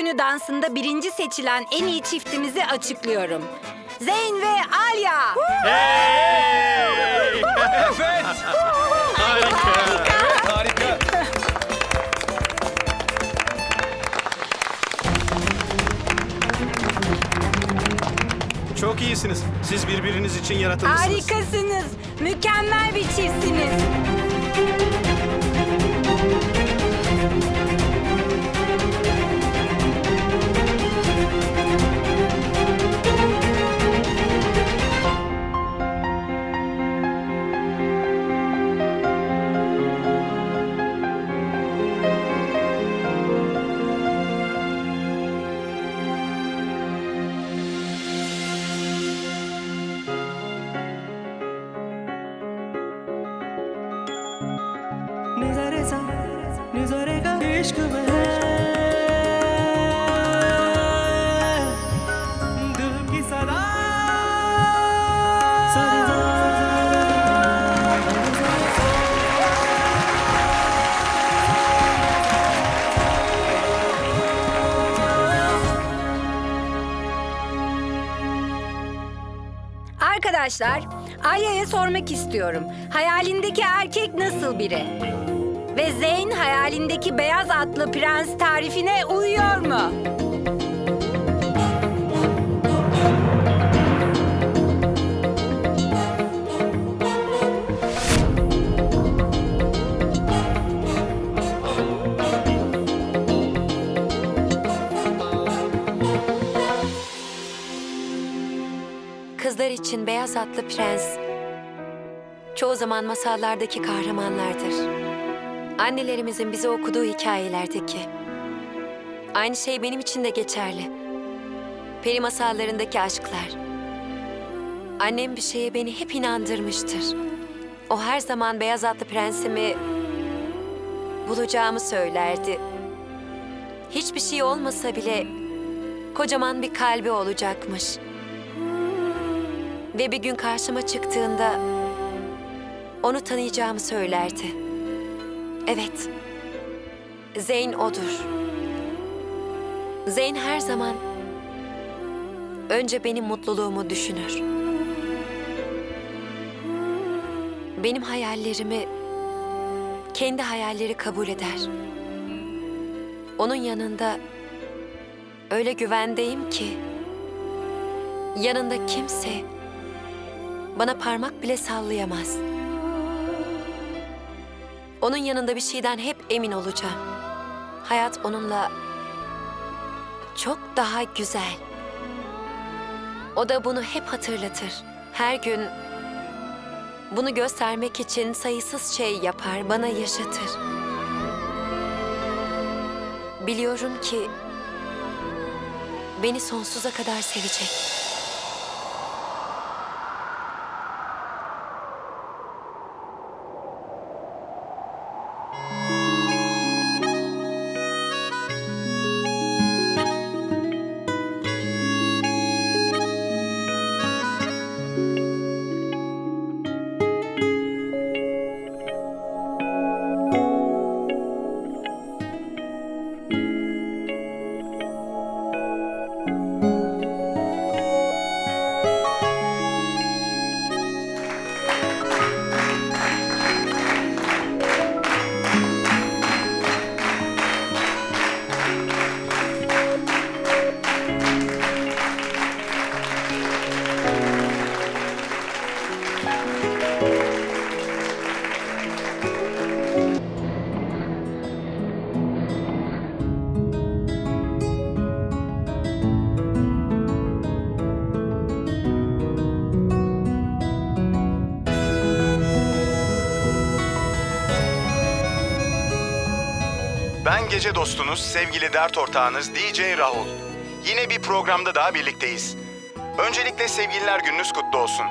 günü dansında birinci seçilen en iyi çiftimizi açıklıyorum. Zeyn ve Alya. Hey! Evet. Harika. Harika. Çok iyisiniz. Siz birbiriniz için yaratılmışsınız. Harikasınız. Mükemmel bir çiftsiniz. इश्क में है दिल की सदा Arkadaşlar, Alya'ya sormak istiyorum. Hayalindeki erkek nasıl biri? Ve Zeyn hayalindeki beyaz atlı prens tarifine uyuyor mu? Kızlar için beyaz atlı prens çoğu zaman masallardaki kahramanlardır. Annelerimizin bize okuduğu hikayelerdeki. Aynı şey benim için de geçerli. Peri masallarındaki aşklar. Annem bir şeye beni hep inandırmıştır. O her zaman beyaz atlı prensimi bulacağımı söylerdi. Hiçbir şey olmasa bile kocaman bir kalbi olacakmış. Ve bir gün karşıma çıktığında onu tanıyacağımı söylerdi. Evet. Zeyn odur. Zeyn her zaman önce benim mutluluğumu düşünür. Benim hayallerimi kendi hayalleri kabul eder. Onun yanında öyle güvendeyim ki yanında kimse bana parmak bile sallayamaz. Onun yanında bir şeyden hep emin olacağım. Hayat onunla çok daha güzel. O da bunu hep hatırlatır. Her gün bunu göstermek için sayısız şey yapar, bana yaşatır. Biliyorum ki beni sonsuza kadar sevecek. Ben gece dostunuz, sevgili dert ortağınız DJ Rahul. Yine bir programda daha birlikteyiz. Öncelikle sevgililer gününüz kutlu olsun.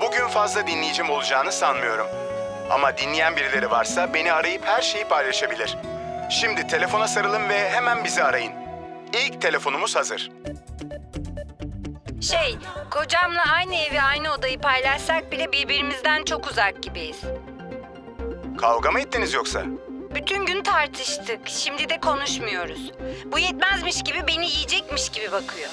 Bugün fazla dinleyicim olacağını sanmıyorum. Ama dinleyen birileri varsa beni arayıp her şeyi paylaşabilir. Şimdi telefona sarılın ve hemen bizi arayın. İlk telefonumuz hazır. Şey, kocamla aynı evi, aynı odayı paylaşsak bile birbirimizden çok uzak gibiyiz. Kavga mı ettiniz yoksa? Bütün gün tartıştık. Şimdi de konuşmuyoruz. Bu yetmezmiş gibi beni yiyecekmiş gibi bakıyor.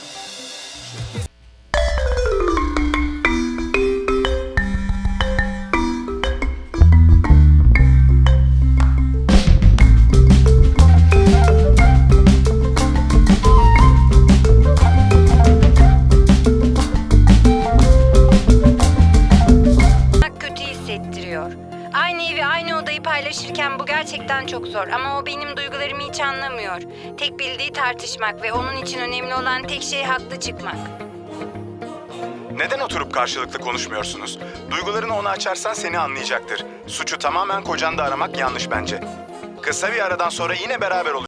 Bak kötü hissettiriyor. Aynı evi, aynı odayı paylaşırken bu gerçekten çok zor. Ama o benim duygularımı hiç anlamıyor. Tek bildiği tartışmak ve onun için önemli olan tek şey haklı çıkmak. Neden oturup karşılıklı konuşmuyorsunuz? Duygularını ona açarsan seni anlayacaktır. Suçu tamamen kocanda aramak yanlış bence. Kısa bir aradan sonra yine beraber olacak.